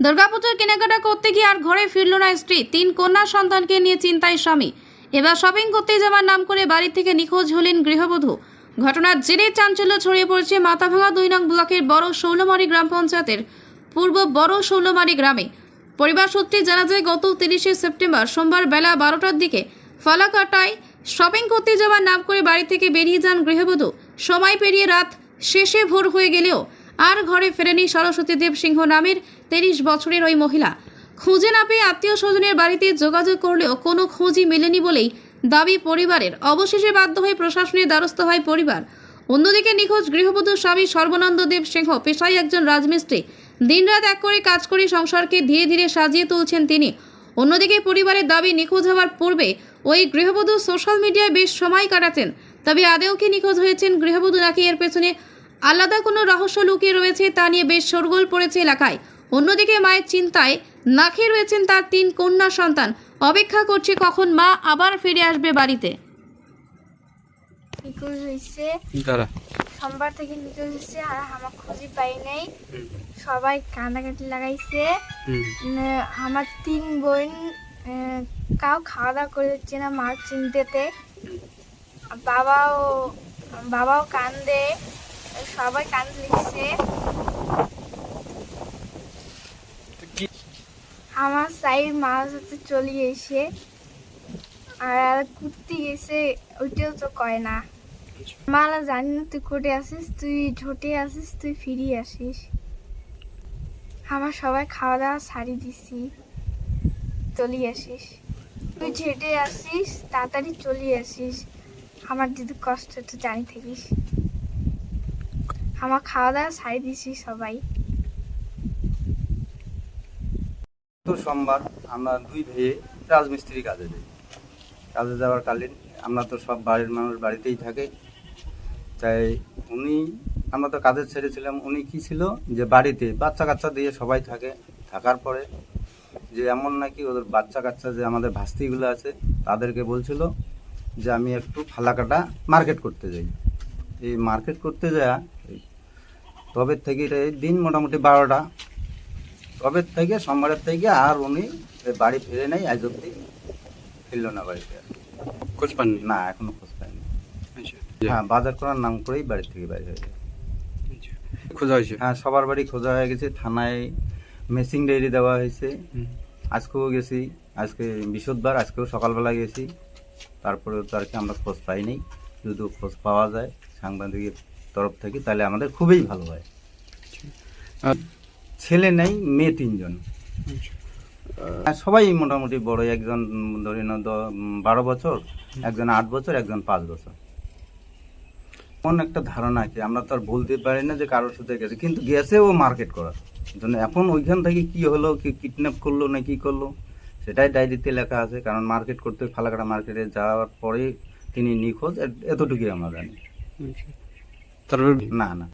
দুর্গাপুজোর কেনাকাটা করতে গিয়ে আর ঘরে ফিরল না স্ত্রী। তিন কন্যা সন্তানকে নিয়ে চিন্তায় স্বামী। এবার শপিং করতে যাওয়ার নাম করে বাড়ি থেকে নিখোঁজ হলেন গৃহবধূ। ঘটনার জেরে চাঞ্চল্য ছড়িয়ে পড়েছে মাথাভাঙা দুই নং ব্লকের বড় শৌলমারি গ্রাম পঞ্চায়েতের পূর্ব বড় শৌলমারি গ্রামে। পরিবার সূত্রে জানা যায়, গত তিরিশে সেপ্টেম্বর সোমবার বেলা বারোটার দিকে ফালাকাটায় শপিং করতে যাওয়ার নাম করে বাড়ি থেকে বেরিয়ে যান গৃহবধূ। সময় পেরিয়ে রাত শেষে ভোর হয়ে গেলেও আর ঘরে ফেরেনি সরস্বতী দেব সিংহ নামের তিরিশ বছরের ওই মহিলা। খুঁজে না পেয়ে আত্মীয় স্বজনের বাড়িতে যোগাযোগ করলেও কোনো খোঁজই মেলেনি বলেই দাবি পরিবারের। অবশেষে বাধ্য হয়ে প্রশাসনের দ্বারস্থ হয় পরিবার। অন্যদিকে নিখোঁজ গৃহবধূ স্বামী সর্বানন্দ দেব সিংহ পেশায় একজন রাজমিস্ত্রি। দিনরাত এক করে কাজ করে সংসারকে ধীরে ধীরে সাজিয়ে তুলছেন তিনি। অন্যদিকে পরিবারের দাবি নিখোঁজ হওয়ার পূর্বে ওই গৃহবধূ সোশ্যাল মিডিয়ায় বেশ সময় কাটাতেন। তবে আদেও কি নিখোঁজ হয়েছেন গৃহবধূ নাকি এর পেছনে আলাদা কোনো রহস্য লুকিয়ে রয়েছে তা নিয়ে বেশ শোরগোল পড়েছে এলাকায়। অন্যদিকে মায়ের চিন্তায় না খেয়ে রয়েছেন তার তিন কন্যা সন্তান। অপেক্ষা করছে কখন মা আবার ফিরে আসবে বাড়িতে। নিখোঁজ হয়েছে। সোমবার থেকে নিখোঁজ হয়েছে আর আমার খুঁজে পাই নাই। সবাই কান্নাকাটি লাগাইছে। আমার তিন বোন আহ, কাউ খাওয়া দাওয়া করে দিচ্ছে না মার চিনতেতে। বাবাও বাবাও কান্দে। সবাই কান্দে লিখছে। আমার সাইড মাছ হচ্ছে চলে এসে আর কুর্তি গেছে ওইটাও তো কয় না। মালা জানি না তুই কোটে আসিস তুই ঝোটে আসিস তুই ফিরি আসিস। আমার সবাই খাওয়া দাওয়া সারি দিছি। চলি আসিস। তুই ঝেটে আসিস তাড়াতাড়ি চলি আসিস। আমার যদি কষ্ট তো জানি থাকিস। আমার খাওয়া দাওয়া সারি দিছি সবাই। তো সোমবার আমরা দুই ভাইয়ে রাজমিস্ত্রি কাজে যাই। কাজে যাওয়ার কালীন আমরা তো সব বাড়ির মানুষ বাড়িতেই থাকে। তাই উনি, আমরা তো কাজে ছেড়েছিলাম, উনি কি ছিল যে বাড়িতে বাচ্চা কাচ্চা দিয়ে সবাই থাকে। থাকার পরে যে এমন নাকি ওদের বাচ্চা কাচ্চা যে আমাদের ভাস্তিগুলো আছে, তাদেরকে বলছিল যে আমি একটু ফালাকাটা মার্কেট করতে যাই। এই মার্কেট করতে যাওয়া তবে থেকে দিন মোটামুটি বারোটা। কবে থেকে? সোমবারের থেকে আর উনি বাড়ি ফিরে নেই আজ অব্দি ফিরল না বাড়িতে। খোঁজ পাননি? না এখনও খোঁজ পাইনি। আচ্ছা। হ্যাঁ বাজার করার নাম করেই বাড়ি থেকে বাইরে হয়ে যায় আচ্ছা। খোঁজা হয়েছে? হ্যাঁ সবার বাড়ি খোঁজা হয়ে গেছে। থানায় মেসিং ডায়েরি দেওয়া হয়েছে। আজকেও গেছি আজকে বৃহস্পতিবার আজকেও সকালবেলা গেছি। তারপরে তো আর কি আমরা খোঁজ পাইনি। যদি খোঁজ পাওয়া যায় সাংবাদিকের তরফ থেকে তাহলে আমাদের খুবই ভালো হয়। আর ছেলে নেই মেয়ে তিনজন। আচ্ছা। সবাই মোটামুটি বড় একজন ধরে দ- বারো বছর একজন আট বছর একজন পাঁচ বছর। কোন একটা ধারণা আছে আমরা তো আর বলতে পারি না যে কারোর সাথে গেছে কিন্তু গেছে ও মার্কেট করার জন্য এখন ওইখান থেকে কি হলো কি কিডন্যাপ করল না কি করল সেটাই ডায়েরিতে লেখা আছে কারণ মার্কেট করতে ফালাকাটা মার্কেটে যাওয়ার পরে তিনি নিখোঁজ এতটুকুই আমরা জানি। আচ্ছা। তারপর? না না।